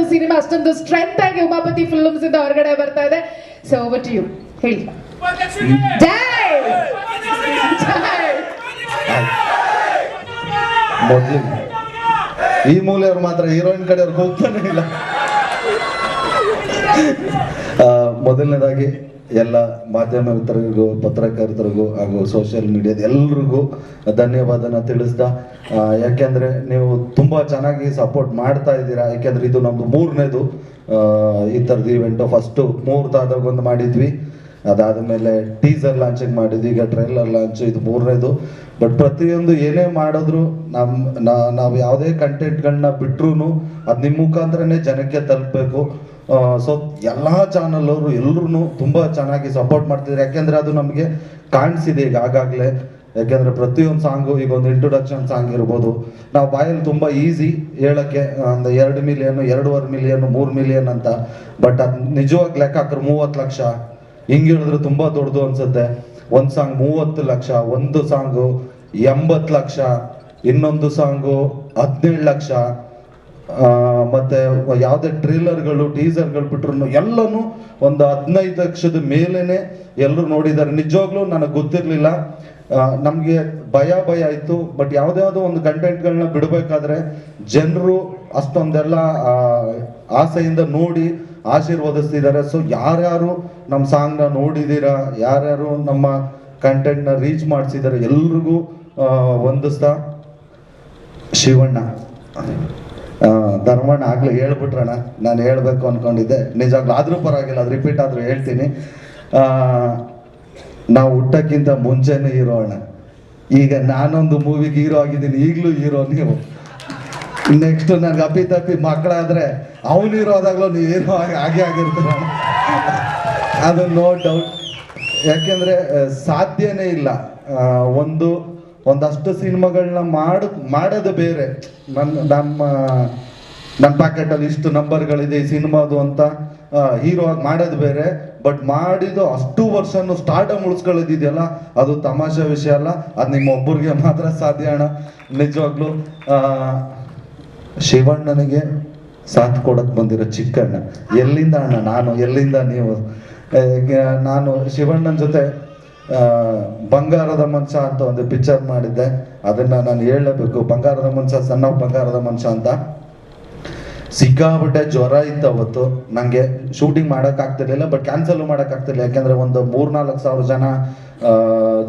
ಒಂದು ಸಿನಿಮಾ ಅಷ್ಟೊಂದು ಸ್ಟ್ರೆಂತ್ ಆಗಿ ಉಮಾಪತಿ ಫಿಲ್ಮ್ಸ್ ಇಂದ ಹೊರಗಡೆ ಬರ್ತಾ ಇದೆ. ಸೊ ಓವರ್ ಟು ಯು ಹೇಳಿ. ಈ ಮೂಲೆಯವ್ರು ಮಾತ್ರ ಹೀರೋಯಿನ್ ಕಡೆಯವ್ರಿಗೆ ಹೋಗ್ತಾನೆ ಇಲ್ಲ. ಮೊದಲನೇದಾಗಿ ಎಲ್ಲ ಮಾಧ್ಯಮ ಮಿತ್ರರಿಗೂ ಪತ್ರಕರ್ತರಿಗೂ ಹಾಗೂ ಸೋಷಿಯಲ್ ಮೀಡಿಯಾದ ಎಲ್ರಿಗೂ ಧನ್ಯವಾದನ ತಿಳಿಸ್ದ. ಯಾಕೆಂದರೆ ನೀವು ತುಂಬಾ ಚೆನ್ನಾಗಿ ಸಪೋರ್ಟ್ ಮಾಡ್ತಾ ಇದ್ದೀರಾ. ಯಾಕೆಂದ್ರೆ ಇದು ನಮ್ಮದು ಮೂರನೇದು ಈ ಥರದ್ದು ಇವೆಂಟು ಫಸ್ಟು ಮುಹೂರ್ತಾದಾಗ ಒಂದು ಮಾಡಿದ್ವಿ. ಅದಾದಮೇಲೆ ಟೀಸರ್ ಲಾಂಚಿಂಗ್ ಮಾಡಿದ್ವಿ. ಈಗ ಟ್ರೈಲರ್ ಲಾಂಚ್ ಇದು ಮೂರನೇದು. ಬಟ್ ಪ್ರತಿಯೊಂದು ಏನೇ ಮಾಡಿದ್ರು ನಮ್ಮ ನಾವು ಯಾವುದೇ ಕಂಟೆಂಟ್ಗಳನ್ನ ಬಿಟ್ರು ಅದು ನಿಮ್ಮ ಮುಖಾಂತರನೇ ಜನಕ್ಕೆ ತಲುಪಬೇಕು. ಸೊ ಎಲ್ಲ ಚಾನಲ್ ಅವರು ಎಲ್ಲರೂ ತುಂಬ ಚೆನ್ನಾಗಿ ಸಪೋರ್ಟ್ ಮಾಡ್ತಿದ್ದಾರೆ ಯಾಕೆಂದ್ರೆ ಅದು ನಮಗೆ ಕಾಣಿಸಿದೆ ಈಗ ಆಗಾಗಲೇ. ಯಾಕೆಂದ್ರೆ ಪ್ರತಿಯೊಂದು ಸಾಂಗು ಈಗ ಒಂದು ಇಂಟ್ರೊಡಕ್ಷನ್ ಸಾಂಗ್ ಇರ್ಬೋದು. ನಾವು ಬಾಯಲ್ಲಿ ತುಂಬ ಈಸಿ ಹೇಳಕ್ಕೆ, ಒಂದು ಎರಡು ಮಿಲಿಯನ್ ಎರಡೂವರೆ ಮಿಲಿಯನ್ ಮೂರು ಮಿಲಿಯನ್ ಅಂತ. ಬಟ್ ಅದು ನಿಜವಾಗಿ ಲೆಕ್ಕ ಮೂವತ್ತು ಲಕ್ಷ. ಹಿಂಗೆ ಹೇಳಿದ್ರೆ ತುಂಬ ದೊಡ್ಡದು ಅನ್ಸುತ್ತೆ. ಒಂದು ಸಾಂಗ್ ಮೂವತ್ತು ಲಕ್ಷ, ಒಂದು ಸಾಂಗು ಎಂಬತ್ತು ಲಕ್ಷ, ಇನ್ನೊಂದು ಸಾಂಗು ಹದಿನೇಳು ಲಕ್ಷ. ಮತ್ತೆ ಯಾವುದೇ ಟ್ರೇಲರ್ಗಳು ಟೀಸರ್ಗಳು ಬಿಟ್ರು ಎಲ್ಲನೂ ಒಂದು ಹದಿನೈದು ಲಕ್ಷದ ಮೇಲೇ ಎಲ್ಲರೂ ನೋಡಿದ್ದಾರೆ. ನಿಜವಾಗ್ಲೂ ನನಗೆ ಗೊತ್ತಿರಲಿಲ್ಲ. ನಮಗೆ ಭಯ ಭಯ ಆಯಿತು. ಬಟ್ ಯಾವುದ್ಯಾವುದೋ ಒಂದು ಕಂಟೆಂಟ್ಗಳನ್ನ ಬಿಡಬೇಕಾದ್ರೆ ಜನರು ಅಷ್ಟೊಂದೆಲ್ಲ ಆಸೆಯಿಂದ ನೋಡಿ ಆಶೀರ್ವದಿಸ್ತಿದ್ದಾರೆ. ಸೊ ಯಾರ್ಯಾರು ನಮ್ಮ ಸಾಂಗ್ನ ನೋಡಿದ್ದೀರಾ ಯಾರ್ಯಾರು ನಮ್ಮ ಕಂಟೆಂಟ್ನ ರೀಚ್ ಮಾಡಿಸಿದ್ದಾರೆ ಎಲ್ರಿಗೂ ವಂದಿಸ್ತಾ ಶಿವಣ್ಣ. ಧರ್ಮಣ್ಣ ಆಗ್ಲೇ ಹೇಳ್ಬಿಟ್ರಣ ನಾನು ಹೇಳ್ಬೇಕು ಅನ್ಕೊಂಡಿದ್ದೆ. ನಿಜವಾಗ್ಲೂ ಆದ್ರೂ ಪರವಾಗಿಲ್ಲ, ಅದು ರಿಪೀಟ್ ಆದ್ರೂ ಹೇಳ್ತೀನಿ. ನಾವು ಹುಟ್ಟಕ್ಕಿಂತ ಮುಂಚೆನೇ ಹೀರೋ ಅಣ್ಣ. ಈಗ ನಾನೊಂದು ಮೂವಿಗೆ ಹೀರೋ ಆಗಿದ್ದೀನಿ, ಈಗಲೂ ಹೀರೋ ನೀವು. ನೆಕ್ಸ್ಟ್ ನನಗೆ ಅಪ್ಪಿ ತಪ್ಪಿ ಮಕ್ಕಳಾದ್ರೆ ಅವನು ಹೀರೋ ಆದಾಗಲೂ ನೀವು ಹೀರೋ ಹಾಗೆ ಆಗಿರ್ತೀರ ಅದು ನೋ ಡೌಟ್ ಯಾಕೆಂದ್ರೆ ಸಾಧ್ಯನೇ ಇಲ್ಲ. ಒಂದು ಒಂದಷ್ಟು ಸಿನಿಮಾಗಳನ್ನ ಮಾಡ, ಮಾಡೋದು ಬೇರೆ. ನನ್ನ ನಮ್ಮ ನನ್ನ ಪ್ಯಾಕೆಟಲ್ಲಿ ಇಷ್ಟು ನಂಬರ್ಗಳಿದೆ ಈ ಸಿನಿಮಾದು ಅಂತ ಹೀರೋ ಆಗಿ ಮಾಡೋದು ಬೇರೆ. ಬಟ್ ಮಾಡಿದ್ದು ಅಷ್ಟು ವರ್ಷನೂ ಸ್ಟಾರ್ಡಮ್ ಉಳಿಸ್ಕೊಳ್ಳೋದಿದೆಯಲ್ಲ ಅದು ತಮಾಷೆ ವಿಷಯ ಅಲ್ಲ. ಅದು ನಿಮ್ಮ ಒಬ್ಬರಿಗೆ ಮಾತ್ರ ಸಾಧ್ಯ ಅಣ್ಣ. ನಿಜವಾಗ್ಲೂ ಶಿವಣ್ಣನಿಗೆ ಸಾಥ್ ಕೊಡಕ್ಕೆ ಬಂದಿರೋ ಚಿಕ್ಕಣ್ಣ. ಎಲ್ಲಿಂದ ಅಣ್ಣ? ನಾನು ಎಲ್ಲಿಂದ ನೀವು? ನಾನು ಶಿವಣ್ಣನ ಜೊತೆ ಬಂಗಾರದ ಮನುಷ್ಯ ಅಂತ ಒಂದು ಪಿಕ್ಚರ್ ಮಾಡಿದ್ದೆ. ಅದನ್ನ ನಾನು ಹೇಳಬೇಕು. ಬಂಗಾರದ ಮನುಷ್ಯ ಸಣ್ಣ ಬಂಗಾರದ ಮನುಷ್ಯ ಅಂತ. ಸಿಕ್ಕಾಪಟ್ಟೆ ಜ್ವರ ಇತ್ತು ಅವತ್ತು. ನನಗೆ ಶೂಟಿಂಗ್ ಮಾಡಕ್ ಆಗ್ತಿರ್ಲಿಲ್ಲ ಬಟ್ ಕ್ಯಾನ್ಸಲ್ ಮಾಡಕ್ ಆಗ್ತಿರ್ಲಿಲ್ಲ. ಯಾಕೆಂದ್ರೆ ಒಂದು ಮೂರ್ನಾಲ್ಕು ಸಾವಿರ ಜನ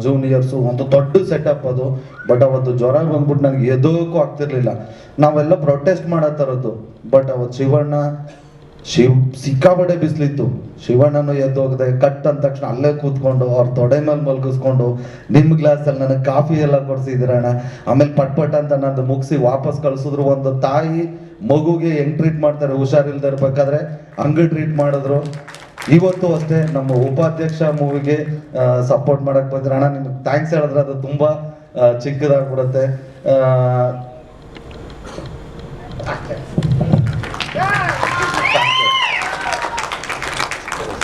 ಜೂನಿಯರ್ಸು ಒಂದು ದೊಡ್ಡ ಸೆಟಪ್ ಅದು. ಬಟ್ ಅವತ್ತು ಜ್ವರ ಬಂದ್ಬಿಟ್ಟು ನನಗೆ ಎದೋಕ್ಕೂ ಆಗ್ತಿರ್ಲಿಲ್ಲ. ನಾವೆಲ್ಲ ಪ್ರೊಟೆಸ್ಟ್ ಮಾಡೋ ಥರದ್ದು. ಬಟ್ ಅವತ್ತು ಶಿವಣ್ಣ ಶಿವ್ ಸಿಕ್ಕಾಪಟ್ಟೆ ಬಿಸಿಲಿತ್ತು. ಶಿವಣ್ಣನು ಎದ್ದು ಹೋಗದೆ ಕಟ್ ಅಂದ ತಕ್ಷಣ ಅಲ್ಲೇ ಕೂತ್ಕೊಂಡು ಅವ್ರ ತೊಡೆ ಮೇಲೆ ಮಲ್ಗಿಸ್ಕೊಂಡು ನಿಮ್ಮ ಗ್ಲಾಸಲ್ಲಿ ನನಗೆ ಕಾಫಿ ಎಲ್ಲ ಕೊಡ್ಸಿದಿರಣ್ಣ ಆಮೇಲೆ ಪಟ್ ಪಟ್ ಅಂತ ನಂದು ಮುಗಿಸಿ ವಾಪಸ್ ಕಳಿಸಿದ್ರು. ಒಂದು ತಾಯಿ ಮಗುಗೆ ಹೆಂಗ್ ಟ್ರೀಟ್ ಮಾಡ್ತಾರೆ ಹುಷಾರಿಲ್ದೇ ಇರ್ಬೇಕಾದ್ರೆ ಹಂಗೆ ಟ್ರೀಟ್ ಮಾಡಿದ್ರು. ಇವತ್ತು ಅಷ್ಟೇ ನಮ್ಮ ಉಪಾಧ್ಯಕ್ಷ ಮೂವಿಗೆ ಸಪೋರ್ಟ್ ಮಾಡಕ್ ಬಂದ್ರೆ ಅಣ್ಣ, ನಿಮ್ಗೆ ಥ್ಯಾಂಕ್ಸ್ ಹೇಳಿದ್ರೆ ಅದು ತುಂಬಾ ಚಿಕ್ಕದಾಗ್ಬಿಡುತ್ತೆ.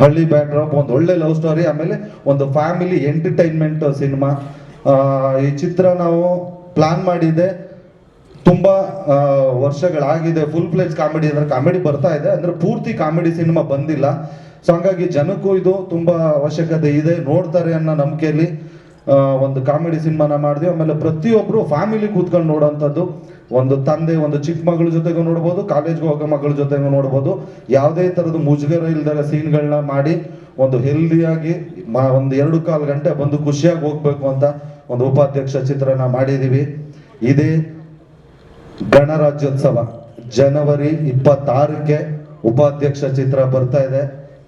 ಹಳ್ಳಿ ಬ್ಯಾಕ್ಡ್ರಾಪ್ ಒಂದು ಒಳ್ಳೆ ಲವ್ ಸ್ಟೋರಿ ಆಮೇಲೆ ಒಂದು ಫ್ಯಾಮಿಲಿ ಎಂಟರ್ಟೈನ್ಮೆಂಟ್ ಸಿನಿಮಾ ಈ ಚಿತ್ರ ನಾವು ಪ್ಲಾನ್ ಮಾಡಿದೆ ತುಂಬ ವರ್ಷಗಳಾಗಿದೆ. ಫುಲ್ ಪ್ಲೇಜ್ ಕಾಮಿಡಿ ಅಂದ್ರೆ ಕಾಮಿಡಿ ಬರ್ತಾ ಇದೆ. ಅಂದ್ರೆ ಪೂರ್ತಿ ಕಾಮಿಡಿ ಸಿನಿಮಾ ಬಂದಿಲ್ಲ. ಸೊ ಹಂಗಾಗಿ ಜನಕ್ಕೂ ಇದು ತುಂಬಾ ಅವಶ್ಯಕತೆ ಇದೆ. ನೋಡ್ತಾರೆ ಅನ್ನೋ ನಂಬಿಕೆಯಲ್ಲಿ ಒಂದು ಕಾಮಿಡಿ ಸಿನಿಮಾನ ಮಾಡಿದ್ವಿ. ಆಮೇಲೆ ಪ್ರತಿಯೊಬ್ರು ಫ್ಯಾಮಿಲಿ ಕೂತ್ಕೊಂಡು ನೋಡೋಂಥದ್ದು. ಒಂದು ತಂದೆ, ಒಂದು ಚಿಕ್ಕ ಮಗಳ ಜೊತೆಗೂ ನೋಡ್ಬೋದು ಕಾಲೇಜ್ಗೆ ಹೋಗೋ ಮಗಳ ಜೊತೆಗೂ ನೋಡ್ಬೋದು. ಯಾವುದೇ ಥರದ ಮುಜುಗರ ಇಲ್ದರ ಸೀನ್ಗಳನ್ನ ಮಾಡಿ ಒಂದು ಹೆಲ್ದಿಯಾಗಿ ಒಂದು ಎರಡು ಕಾಲು ಗಂಟೆ ಬಂದು ಖುಷಿಯಾಗಿ ಹೋಗ್ಬೇಕು ಅಂತ ಒಂದು ಉಪಾಧ್ಯಕ್ಷ ಚಿತ್ರನ ಮಾಡಿದ್ದೀವಿ ಇದೇ ಗಣರಾಜ್ಯೋತ್ಸವ. ಜನವರಿ ಇಪ್ಪತ್ತಾರಕ್ಕೆ ಉಪಾಧ್ಯಕ್ಷ ಚಿತ್ರ ಬರ್ತಾ ಇದೆ.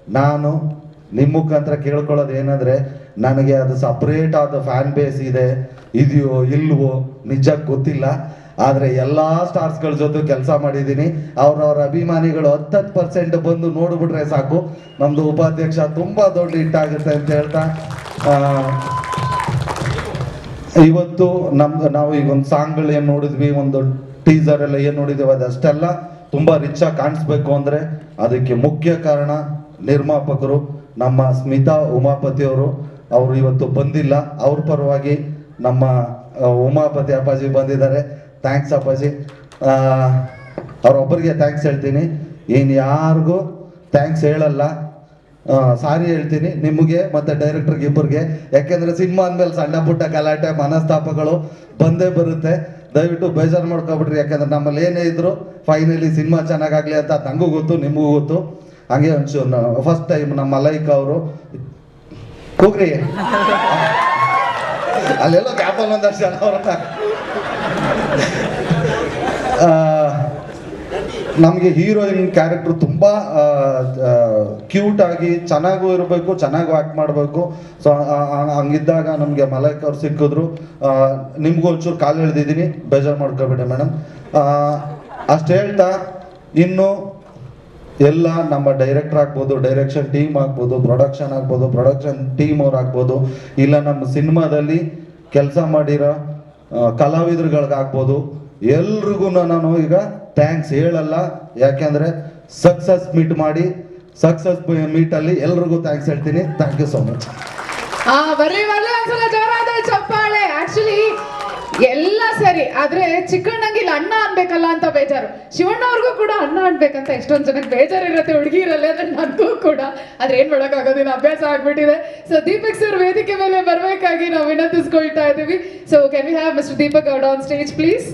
ನಾನು ನಿಮ್ಮ ಮುಖಾಂತರ ಕೇಳ್ಕೊಳ್ಳೋದು ಏನಂದ್ರೆ, ನನಗೆ ಅದು ಸಪ್ರೇಟ್ ಆದ ಫ್ಯಾನ್ ಬೇಸ್ ಇದೆ. ಇದೆಯೋ, ಇಲ್ವೋ, ನಿಜ ಗೊತ್ತಿಲ್ಲ. ಆದ್ರೆ ಎಲ್ಲಾ ಸ್ಟಾರ್ಸ್ಗಳ ಜೊತೆ ಕೆಲಸ ಮಾಡಿದ್ದೀನಿ. ಅವ್ರವ್ರ ಅಭಿಮಾನಿಗಳು ಹತ್ತತ್ತು ಪರ್ಸೆಂಟ್ ಬಂದು ನೋಡಿಬಿಟ್ರೆ ಸಾಕು. ನಮ್ಮದು ಉಪಾಧ್ಯಕ್ಷ ತುಂಬಾ ದೊಡ್ಡ ಹಿಟ್ಟಾಗುತ್ತೆ ಅಂತ ಹೇಳ್ತಾ ಇವತ್ತು ನಮ್ದು ನಾವು ಈಗ ಒಂದು ಸಾಂಗ್ಗಳು ಏನು ನೋಡಿದ್ವಿ, ಒಂದು ಟೀಸರ್ ಎಲ್ಲ ಏನು ನೋಡಿದ್ವಿ ಅದಷ್ಟೆಲ್ಲ ತುಂಬಾ ರಿಚ್ ಆಗಿ ಕಾಣಿಸ್ಬೇಕು ಅಂದ್ರೆ ಅದಕ್ಕೆ ಮುಖ್ಯ ಕಾರಣ ನಿರ್ಮಾಪಕರು ನಮ್ಮ ಸ್ಮಿತಾ ಉಮಾಪತಿ ಅವರು. ಅವರು ಇವತ್ತು ಬಂದಿಲ್ಲ. ಅವ್ರ ಪರವಾಗಿ ನಮ್ಮ ಉಮಾಪತಿ ಅಪ್ಪಾಜಿ ಬಂದಿದ್ದಾರೆ. ಥ್ಯಾಂಕ್ಸ್ ಅಪ್ಪಾಜಿ. ಅವ್ರೊಬ್ಬರಿಗೆ ಥ್ಯಾಂಕ್ಸ್ ಹೇಳ್ತೀನಿ. ಇನ್ನು ಯಾರಿಗೂ ಥ್ಯಾಂಕ್ಸ್ ಹೇಳಲ್ಲ. ಸಾರಿ ಹೇಳ್ತೀನಿ. ನಿಮಗೆ ಮತ್ತು ಡೈರೆಕ್ಟರ್ಗೆ ಇಬ್ಬರಿಗೆ. ಯಾಕೆಂದರೆ ಸಿನಿಮಾ ಅಂದಮೇಲೆ ಸಣ್ಣ ಪುಟ್ಟ ಗಲಾಟೆ, ಮನಸ್ತಾಪಗಳು ಬಂದೇ ಬರುತ್ತೆ. ದಯವಿಟ್ಟು ಬೇಜಾರು ಮಾಡ್ಕೊಬಿಡ್ರಿ. ಯಾಕಂದ್ರೆ ನಮ್ಮಲ್ಲಿ ಏನೇ ಇದ್ರು ಫೈನಲಿ ಸಿನಿಮಾ ಚೆನ್ನಾಗಾಗ್ಲಿ ಅಂತ ನಂಗೂ ಗೊತ್ತು, ನಿಮಗೂ ಗೊತ್ತು. ಹಂಗೆ ಒಂಚೂರು ಫಸ್ಟ್ ಟೈಮ್ ನಮ್ಮ ಲೈಕ್ ಅವರು ಕೂಗ್ರಿ. ಅಲ್ಲೆಲ್ಲೋ ಕ್ಯಾಪಲ್ ಒಂದಷ್ಟು ಜನ ಅವ್ರ. ನಮಗೆ ಹೀರೋಯಿನ್ ಕ್ಯಾರೆಕ್ಟರ್ ತುಂಬ ಕ್ಯೂಟ್ ಆಗಿ ಚೆನ್ನಾಗೂ ಇರಬೇಕು, ಚೆನ್ನಾಗೂ ಆ್ಯಕ್ಟ್ ಮಾಡಬೇಕು. ಸೊ ಹಂಗಿದ್ದಾಗ ನಮಗೆ ಮಲೈಕ್ ಅವ್ರು ಸಿಕ್ಕಿದ್ರು. ನಿಮಗೂ ಒಂಚೂರು ಕಾಲು ಎಳ್ದಿದ್ದೀನಿ. ಬೇಜಾರು ಮಾಡ್ಕೋಬೇಡಿ ಮೇಡಮ್. ಅಷ್ಟು ಹೇಳ್ತಾ, ಇನ್ನು ಎಲ್ಲ ನಮ್ಮ ಡೈರೆಕ್ಟರ್ ಆಗ್ಬೋದು, ಡೈರೆಕ್ಷನ್ ಟೀಮ್ ಆಗ್ಬೋದು, ಪ್ರೊಡಕ್ಷನ್ ಆಗ್ಬೋದು, ಪ್ರೊಡಕ್ಷನ್ ಟೀಮ್ ಅವ್ರು ಆಗ್ಬೋದು. ಇಲ್ಲ, ನಮ್ಮ ಸಿನಿಮಾದಲ್ಲಿ ಕೆಲಸ ಮಾಡಿರೋ ಕಲಾವಿದರುಗಳಿಗಾಗ್ಬೋದು. ಎಲ್ರಿಗೂ ನಾನು ಈಗ ಥ್ಯಾಂಕ್ಸ್ ಹೇಳಲ್ಲ. ಯಾಕೆಂದರೆ ಸಕ್ಸಸ್ ಮೀಟ್ ಮಾಡಿ ಸಕ್ಸಸ್ ಮೀಟಲ್ಲಿ ಎಲ್ರಿಗೂ ಥ್ಯಾಂಕ್ಸ್ ಹೇಳ್ತೀನಿ. ಥ್ಯಾಂಕ್ ಯು ಸೋ ಮಚ್ ಚಪ್ಪಾಳೆ. ಆಕ್ಚುಲಿ ಎಲ್ಲ ಸರಿ, ಆದ್ರೆ ಚಿಕ್ಕಣ್ಣಂಗಿಲ್ಲ, ಅಣ್ಣ ಅನ್ಬೇಕಲ್ಲ ಅಂತ ಬೇಜಾರು. ಶಿವಣ್ಣ ಅವ್ರಿಗೂ ಕೂಡ ಅಣ್ಣ ಅನ್ಬೇಕಂತ ಎಷ್ಟೊಂದ್ ಜನಕ್ಕೆ ಬೇಜಾರು ಇರುತ್ತೆ ಹುಡುಗಿರಲ್ಲಿ ಅಂದ್ರೆ ನನಗೂ ಕೂಡ. ಆದ್ರೆ ಏನ್ ಮಾಡಕ್ ಆಗೋದಿಲ್ಲ ಅಭ್ಯಾಸ ಆಗ್ಬಿಟ್ಟಿದೆ. ಸೊ ದೀಪಕ್ ಸರ್ ವೇದಿಕೆ ಮೇಲೆ ಬರಬೇಕಾಗಿ ನಾವು ವಿನಂತಿಸ್ಕೊಳ್ತಾ ಇದ್ದೀವಿ so can we have mister Deepak Gowda on stage please